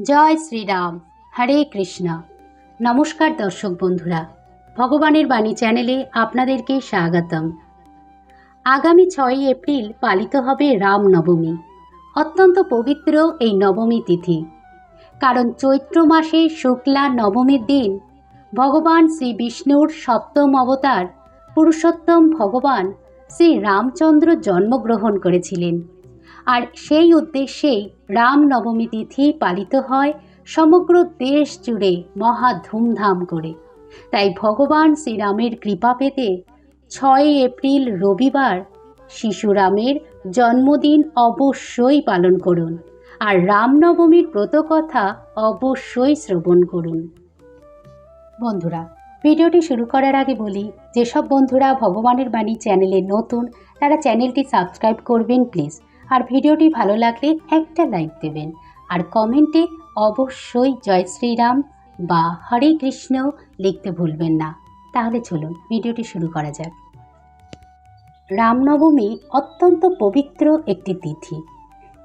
জয় শ্রীরাম, হরে কৃষ্ণ। নমস্কার দর্শক বন্ধুরা, ভগবানের বাণী চ্যানেলে আপনাদেরকে স্বাগতম। আগামী ছয়ই এপ্রিল পালিত হবে রাম নবমী অত্যন্ত পবিত্র এই নবমী তিথি। কারণ চৈত্র মাসে শুক্লা নবমীর দিন ভগবান শ্রী বিষ্ণুর সপ্তম অবতার পুরুষোত্তম ভগবান শ্রী রামচন্দ্র জন্মগ্রহণ করেছিলেন। আর সেই উদ্দেশ্যেই রাম নবমী তিথি পালিত হয় সমগ্র দেশ জুড়ে মহা ধুমধাম করে। তাই ভগবান শ্রীরামের কৃপা পেতে ছয় এপ্রিল রবিবার শিশুরামের জন্মদিন অবশ্যই পালন করুন আর রামনবমীর ব্রতকথা অবশ্যই শ্রবণ করুন। বন্ধুরা, ভিডিওটি শুরু করার আগে বলি, যেসব বন্ধুরা ভগবানের বাণী চ্যানেলে নতুন, তারা চ্যানেলটি সাবস্ক্রাইব করবেন প্লিজ। আর ভিডিওটি ভালো লাগলে একটা লাইক দেবেন। আর কমেন্টে অবশ্যই জয় শ্রীরাম বা হরে কৃষ্ণ লিখতে ভুলবেন না। তাহলে চলুন ভিডিওটি শুরু করা যাক। রামনবমী অত্যন্ত পবিত্র একটি তিথি।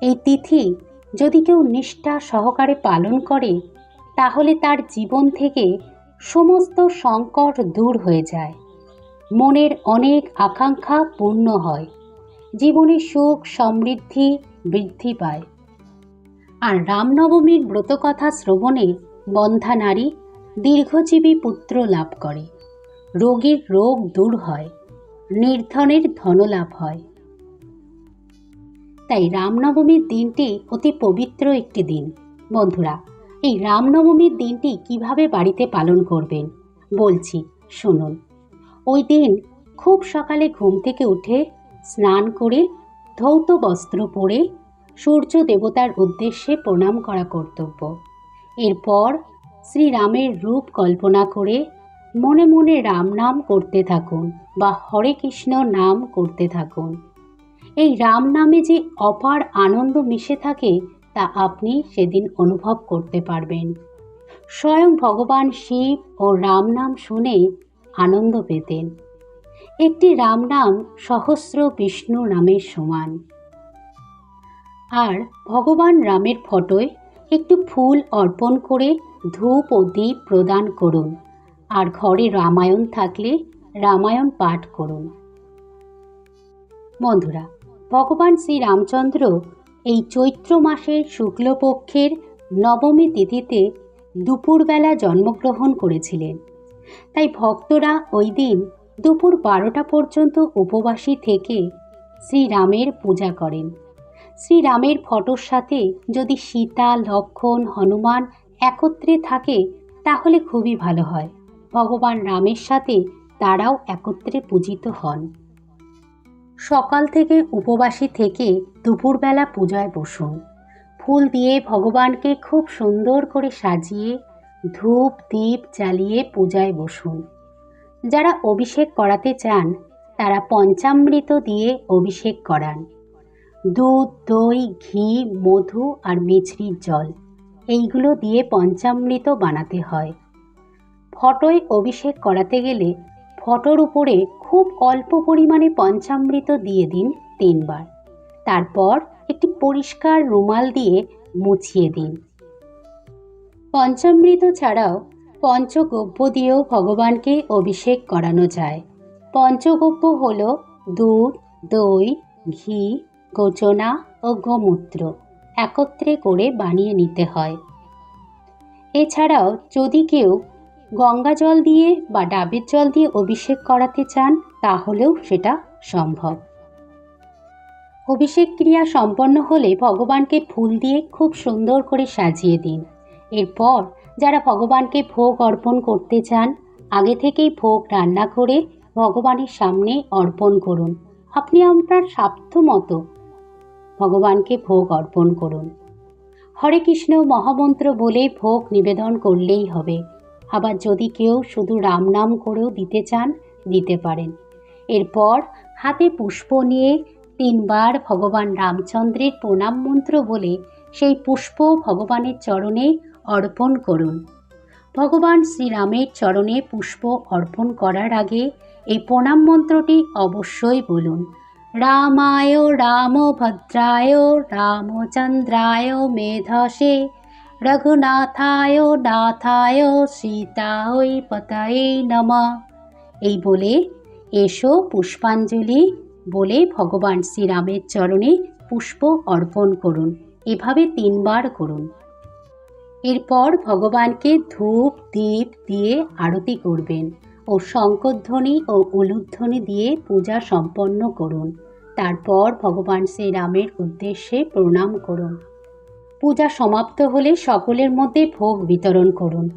এই তিথি যদি কেউ নিষ্ঠা সহকারে পালন করে, তাহলে তার জীবন থেকে সমস্ত সংকট দূর হয়ে যায়। মনের অনেক আকাঙ্ক্ষা পূর্ণ হয়। জীবনে সুখ, সমৃদ্ধি বৃদ্ধি পায়। আর রামনবমীর ব্রতকথা শ্রবণে বন্ধা নারী দীর্ঘজীবী পুত্র লাভ করে। রোগীর রোগ দূর হয়, নির্ধনের ধনলাভ হয়। তাই রামনবমীর দিনটি অতি পবিত্র একটি দিন। বন্ধুরা, এই রামনবমীর দিনটি কীভাবে বাড়িতে পালন করবেন বলছি, শুনুন। ওই দিন খুব সকালে ঘুম থেকে উঠে স্নান করে ধৌত বস্ত্র পরে সূর্য দেবতার উদ্দেশ্যে প্রণাম করা কর্তব্য। এরপর শ্রীরামের রূপ কল্পনা করে মনে মনে রাম নাম করতে থাকুন বা হরে কৃষ্ণ নাম করতে থাকুন। এই রাম নামে যে অপার আনন্দ মিশে থাকে, তা আপনি সেদিন অনুভব করতে পারবেন। স্বয়ং ভগবান শিব ও রাম নাম শুনে আনন্দ পেতেন। একটি রাম নাম সহস্র বিষ্ণু নামের সমান। আর ভগবান রামের ফটোয় একটু ফুল অর্পণ করে ধূপ ও দীপ প্রদান করুন। আর ঘরে রামায়ণ থাকলে রামায়ণ পাঠ করুন। বন্ধুরা, ভগবান শ্রী রামচন্দ্র এই চৈত্র মাসের শুক্লপক্ষের নবমী তিথিতে দুপুরবেলা জন্মগ্রহণ করেছিলেন। তাই ভক্তরা ওই দিন দুপুর বারোটা পর্যন্ত উপবাসী থেকে শ্রীরামের পূজা করেন। শ্রীরামের ফটোর সাথে যদি সীতা, লক্ষণ, হনুমান একত্রে থাকে, তাহলে খুবই ভালো হয়। ভগবান রামের সাথে তারাও একত্রে পূজিত হন। সকাল থেকে উপবাসী থেকে দুপুরবেলা পূজায় বসুন। ফুল দিয়ে ভগবানকে খুব সুন্দর করে সাজিয়ে ধূপ, দীপ জ্বালিয়ে পূজায় বসুন। যারা অভিষেক করাতে চান, তারা পঞ্চামৃত দিয়ে অভিষেক করান। দুধ, দই, ঘি, মধু আর মিছরির জল, এইগুলো দিয়ে পঞ্চামৃত বানাতে হয়। ফটোয় অভিষেক করাতে গেলে ফটোর উপরে খুব অল্প পরিমাণে পঞ্চামৃত দিয়ে দিন তিনবার। তারপর একটি পরিষ্কার রুমাল দিয়ে মুছিয়ে দিন। পঞ্চামৃত ছাড়াও পঞ্চগব্য দিয়েও ভগবানকে অভিষেক করানো যায়। পঞ্চগব্য হল দুধ, দই, ঘি, গোচনা ও গোমূত্র একত্রে করে বানিয়ে নিতে হয়। এছাড়াও যদি কেউ গঙ্গা জল দিয়ে বা ডাবের জল দিয়ে অভিষেক করাতে চান, তাহলেও সেটা সম্ভব। অভিষেক ক্রিয়া সম্পন্ন হলে ভগবানকে ফুল দিয়ে খুব সুন্দর করে সাজিয়ে দিন। এরপর যারা ভগবানকে ভোগ অর্পণ করতে চান, আগে থেকেই ভোগ রান্না করে ভগবানের সামনে অর্পণ করুন। আপনি আপনার সাধ্য মতো ভগবানকে ভোগ অর্পণ করুন। হরে কৃষ্ণ মহামন্ত্র বলে ভোগ নিবেদন করলেই হবে। আবার যদি কেউ শুধু রাম নাম করেও দিতে চান, দিতে পারেন। এরপর হাতে পুষ্প নিয়ে তিনবার ভগবান রামচন্দ্রের প্রণাম মন্ত্র বলে সেই পুষ্প ভগবানের চরণে অর্পণ করুন। ভগবান শ্রীরামের চরণে পুষ্প অর্পণ করার আগে এই প্রণাম মন্ত্রটি অবশ্যই বলুন। রামায় রাম ভদ্রায় রামচন্দ্রায় মেধসে, রঘুনাথায় নাথায় সীতায় পতায়ে নমঃ। এই বলে এসো পুষ্পাঞ্জলি বলে ভগবান শ্রীরামের চরণে পুষ্প অর্পণ করুন। এভাবে তিনবার করুন। এরপর ভগবানকে ধূপ, দীপ দিয়ে আরতি করবেন ও শঙ্করধ্বনি ও উলুধ্বনি দিয়ে পূজা সম্পন্ন করুন। তারপর ভগবান শ্রীরামের উদ্দেশ্যে প্রণাম করুন। পূজা সমাপ্ত হলে সকলের মধ্যে ভোগ বিতরণ করুন।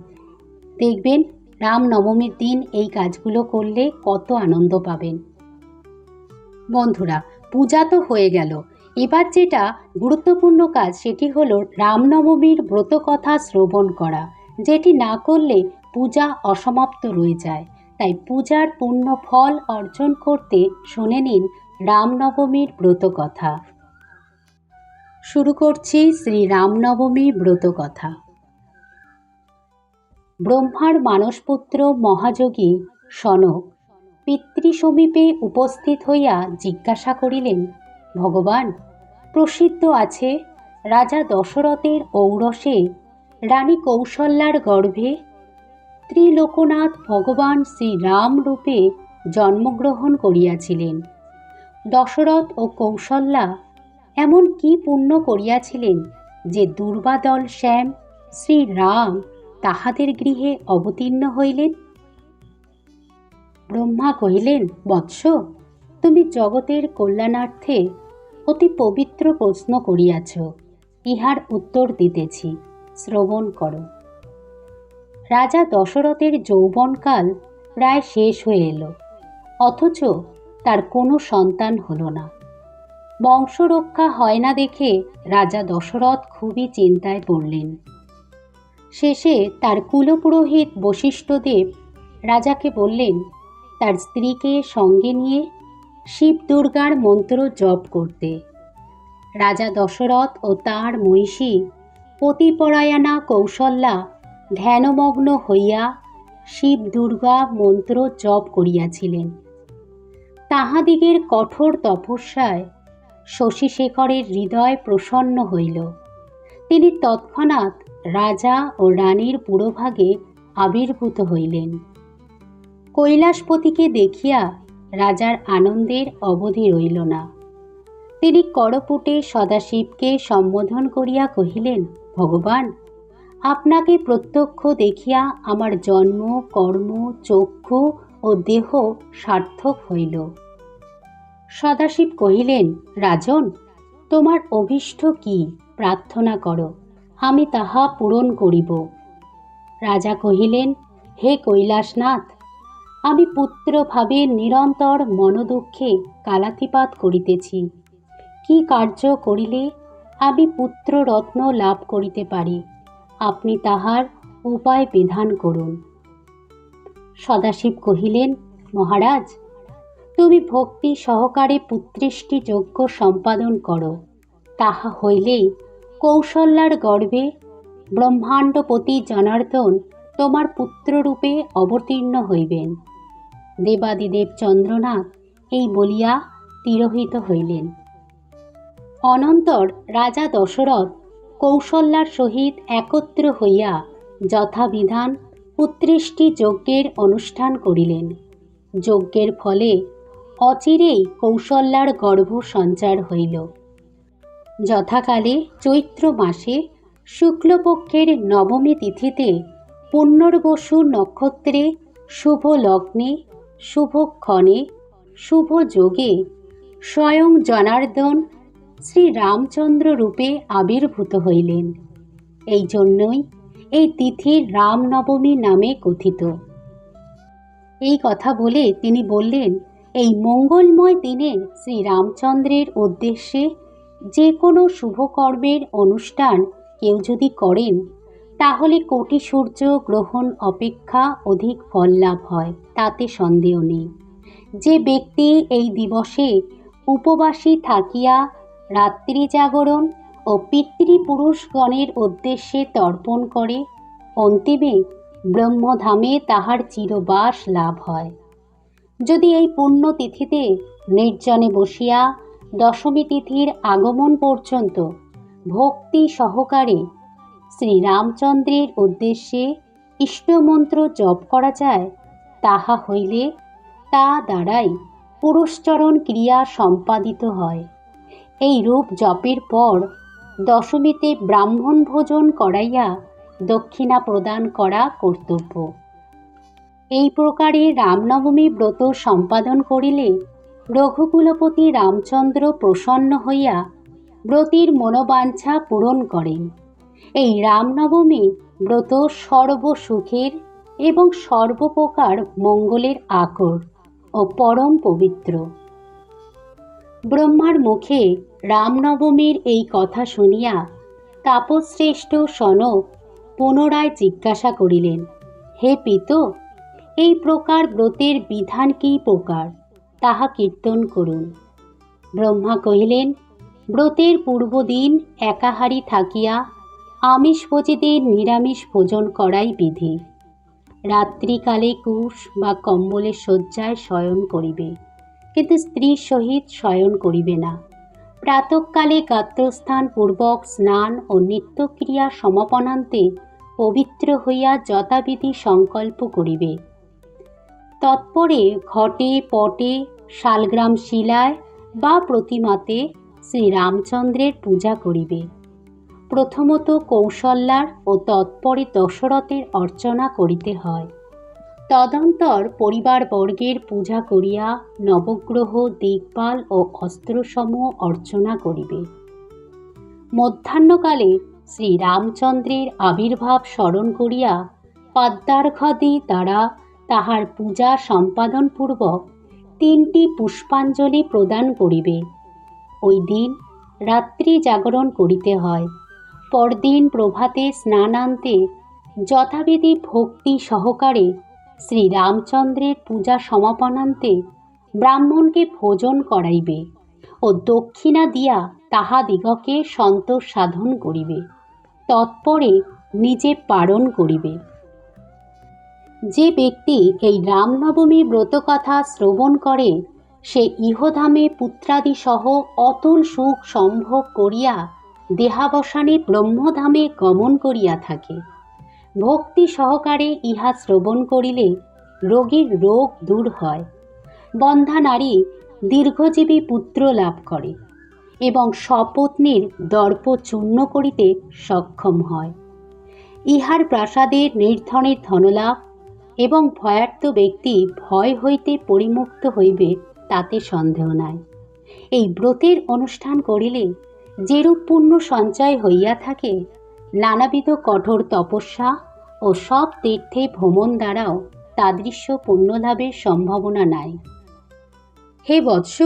দেখবেন রাম নবমীর দিন এই কাজগুলো করলে কত আনন্দ পাবেন। বন্ধুরা, পূজা তো হয়ে গেল। এবার যেটা গুরুত্বপূর্ণ কাজ সেটি হলো রামনবমীর ব্রতকথা শ্রবণ করা, যেটি না করলে পূজা অসমাপ্ত রয়ে যায়। তাই পূজার পূর্ণ ফল অর্জন করতে শুনে নিন রামনবমীর ব্রতকথা। শুরু করছি শ্রী রামনবমী ব্রতকথা। ব্রহ্মার মানসপুত্র মহাযোগী সনক পিতৃসমীপে উপস্থিত হইয়া জিজ্ঞাসা করিলেন ভগবান। প্রসিদ্ধ আছে রাজা দশরথের ঔরসে রানী কৌশল্যার গর্ভে। ত্রিলোকনাথ ভগবান শ্রীরাম রূপে জন্মগ্রহণ করিয়াছিলেন। দশরথ ও কৌশল্যা এমন কি পুণ্য করিয়াছিলেন যে দুর্বাদল শ্যাম শ্রীরাম তাহাদের গৃহে অবতীর্ণ হইলেন? ব্রহ্মা কহিলেন, বৎস, তুমি জগতের কল্যাণার্থে অতি পবিত্র প্রশ্ন করিয়াছ। ইহার উত্তর দিতেছি, শ্রবণ করো। রাজা দশরথের যৌবনকাল প্রায় শেষ হয়ে এলো, অথচ তার কোনো সন্তান হলো না। বংশরক্ষা হয় না দেখে রাজা দশরথ খুবই চিন্তায় পড়লেন। শেষে তার কুলপুরোহিত বশিষ্ঠদেব রাজাকে বললেন, তার স্ত্রীকে সঙ্গে নিয়ে শিব দুর্গার মন্ত্র জপ করতে। রাজা দশরথ ও তার মহিষী পতিপরায়ণা কৌশল্যা ধ্যানমগ্ন হইয়া শিব দুর্গা মন্ত্র জপ করিয়াছিলেন। তাহাদিগের কঠোর তপস্যায় শশীশেখরের হৃদয় প্রসন্ন হইল। তিনি তৎক্ষণাৎ রাজা ও রানীর পুরোভাগে আবির্ভূত হইলেন। কৈলাসপতিকে দেখিয়া রাজার আনন্দের অবধি রইল না। তিনি করপুটে সদাশিবকে সম্বোধন করিয়া কহিলেন, ভগবান, আপনাকে প্রত্যক্ষ দেখিয়া আমার জন্ম, কর্ম, চক্ষু ও দেহ সার্থক হইল। সদাশিব কহিলেন, রাজন, তোমার অভীষ্ট কি? প্রার্থনা করো, আমি তাহা পূরণ করিব। রাজা কহিলেন, হে কৈলাসনাথ আমি পুত্রভাবে নিরন্তর মনোদুঃখে কালাতিপাত করিতেছি। কি কার্য করিলে আমি পুত্ররত্ন লাভ করিতে পারি? আপনি তাহার উপায় বিধান করুন। সদাশিব কহিলেন, মহারাজ, তুমি ভক্তি সহকারে পুত্রেষ্টি যজ্ঞ সম্পাদন করো। তাহা হইলেই কৌশল্যার গর্ভে ব্রহ্মাণ্ডপতি জনার্দন তোমার পুত্ররূপে অবতীর্ণ হইবেন। দেবাদিদেব চন্দ্রনাথ এই বলিয়া তিরোহিত হইলেন। অনন্তর রাজা দশরথ কৌশল্যার সহিত একত্র হইয়া যথাবিধান পুত্রেষ্টি যজ্ঞের অনুষ্ঠান করিলেন। যজ্ঞের ফলে অচিরেই কৌশল্যার গর্ভ সঞ্চার হইল। যথাকালে চৈত্র মাসে শুক্লপক্ষের নবমী তিথিতে পুণ্যর্বসু নক্ষত্রে শুভ লগ্নে শুভক্ষণে শুভ যোগে স্বয়ং জনার্দন শ্রী রামচন্দ্র রূপে আবির্ভূত হইলেন। এই জন্যই এই তিথি রামনবমী নামে কথিত। এই কথা বলে তিনি বললেন, এই মঙ্গলময় দিনে শ্রী রামচন্দ্রের উদ্দেশ্যে যে কোনো শুভকর্মের অনুষ্ঠান কেউ যদি করেন তাহলে কোটি সূর্য গ্রহণ অপেক্ষা অধিক ফল লাভ হয়, তাতে সন্দেহ নেই। যে ব্যক্তি এই দিবসে উপবাসী থাকিয়া রাত্রি জাগরণ ও পিতৃপুরুষগণের উদ্দেশ্যে তর্পণ করে, অন্তিমে ব্রহ্মধামে তাহার চিরবাস লাভ হয়। যদি এই পুণ্যতিথিতে নির্জনে বসিয়া দশমী তিথির আগমন পর্যন্ত ভক্তি সহকারে শ্রীরামচন্দ্রের উদ্দেশ্যে ইষ্টমন্ত্র জপ করা যায়, তাহা হইলে তা দ্বারাই পুরুষচরণ ক্রিয়া সম্পাদিত হয়। এই রূপ জপের পর দশমীতে ব্রাহ্মণ ভোজন করাইয়া দক্ষিণা প্রদান করা কর্তব্য। এই প্রকারে রামনবমী ব্রত সম্পাদন করিলে রঘুকুলপতি রামচন্দ্র প্রসন্ন হইয়া ব্রতির মনোবাঞ্ছা পূরণ করেন। এই রামনবমী ব্রত সর্বসুখের এবং সর্বপ্রকার মঙ্গলের আকর ও পরম পবিত্র। ব্রহ্মার মুখে রামনবমীর এই কথা শুনিয়া তাপশ্রেষ্ঠ সনক পুনরায় জিজ্ঞাসা করিলেন, হে পিত, এই প্রকার ব্রতের বিধান কি প্রকার? তাহা কীর্তন করুন। ব্রহ্মা কহিলেন, ব্রতের পূর্বদিন একাহারি থাকিয়া আমিষ ভোজীদের নিরামিষ ভোজন করাই বিধি। রাত্রিকালে কুশ বা কম্বলের শয্যায় শয়ন করিবে, কিন্তু স্ত্রীর সহিত শয়ন করিবে না। প্রাতকালে গাত্রস্থান পূর্বক স্নান ও নিত্যক্রিয়া সমাপনান্তে পবিত্র হইয়া যথাবিধি সংকল্প করিবে। তৎপরে ঘটে, পটে, শালগ্রাম শিলায় বা প্রতিমাতে শ্রীরামচন্দ্রের পূজা করিবে। প্রথমত কৌশল্যার ও তৎপরে দশরথের অর্চনা করিতে হয়। তদন্তর পরিবারবর্গের পূজা করিয়া নবগ্রহ দিকপাল ও অস্ত্রসমূহ অর্চনা করিবে। মধ্যাহ্নকালে শ্রীরামচন্দ্রের আবির্ভাব স্মরণ করিয়া পদ্মার্ঘদি দ্বারা তাহার পূজা সম্পাদনপূর্বক তিনটি পুষ্পাঞ্জলি প্রদান করিবে। ওই দিন রাত্রি জাগরণ করিতে হয়। পরদিন প্রভাতে স্নানান্তে যথাবিধি ভক্তি সহকারে শ্রীরামচন্দ্রের পূজা সমাপনান্তে ব্রাহ্মণকে ভোজন করাইবে ও দক্ষিণা দিয়া তাহাদিগকে সন্তোষ সাধন করিবে। তৎপরে নিজে পালন করিবে। যে ব্যক্তি এই রামনবমী ব্রতকথা শ্রবণ করে, সে ইহধামে পুত্রাদি সহ অতুল সুখ সম্ভব করিয়া দেহাবসানে ব্রহ্মধামে গমন করিয়া থাকে। ভক্তি সহকারে ইহা শ্রবণ করিলে রোগীর রোগ দূর হয়। বন্ধা নারী দীর্ঘজীবী পুত্র লাভ করে এবং স্বপত্নীর দর্প চূর্ণ করিতে সক্ষম হয়। ইহার প্রাসাদের নির্ধনের ধনলাভ এবং ভয়ার্থ ব্যক্তি ভয় হইতে পরিমুক্ত হইবে তাতে সন্দেহ নাই। এই ব্রতের অনুষ্ঠান করিলে যেরূপ পুণ্য সঞ্চয় হইয়া থাকে, নানাবিধ কঠোর তপস্যা ও সব তীর্থে ভ্রমণ দ্বারাও তাদৃশ্য পুণ্যলাভের সম্ভাবনা নাই। হে বৎস,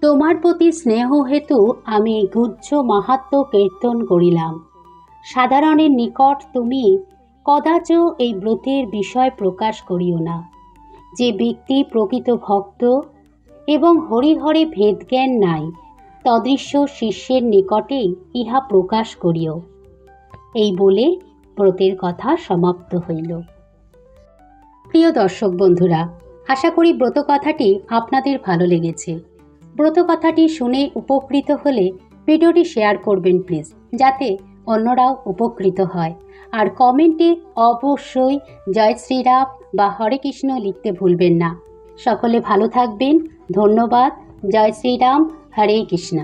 তোমার প্রতি স্নেহ হেতু আমি গুজ্জ মাহাত্ম কীর্তন করিলাম। সাধারণের নিকট তুমি কদাচ এই ব্রতের বিষয় প্রকাশ করিও না। যে ব্যক্তি প্রকৃত ভক্ত এবং হরিহরে ভেদজ্ঞান নাই তদৃশ্য শিষ্যের নিকটেই ইহা প্রকাশ করিও। এই বলে ব্রতের কথা সমাপ্ত হইল। প্রিয় দর্শক বন্ধুরা, আশা করি ব্রত কথাটি আপনাদের ভালো লেগেছে। ব্রত কথাটি শুনে উপকৃত হলে ভিডিওটি শেয়ার করবেন প্লিজ, যাতে অন্যরাও উপকৃত হয়। আর কমেন্টে অবশ্যই জয় শ্রীরাম বা হরে কৃষ্ণ লিখতে ভুলবেন না। সকলে ভালো থাকবেন। ধন্যবাদ। জয় শ্রীরাম। হরে কৃষ্ণ।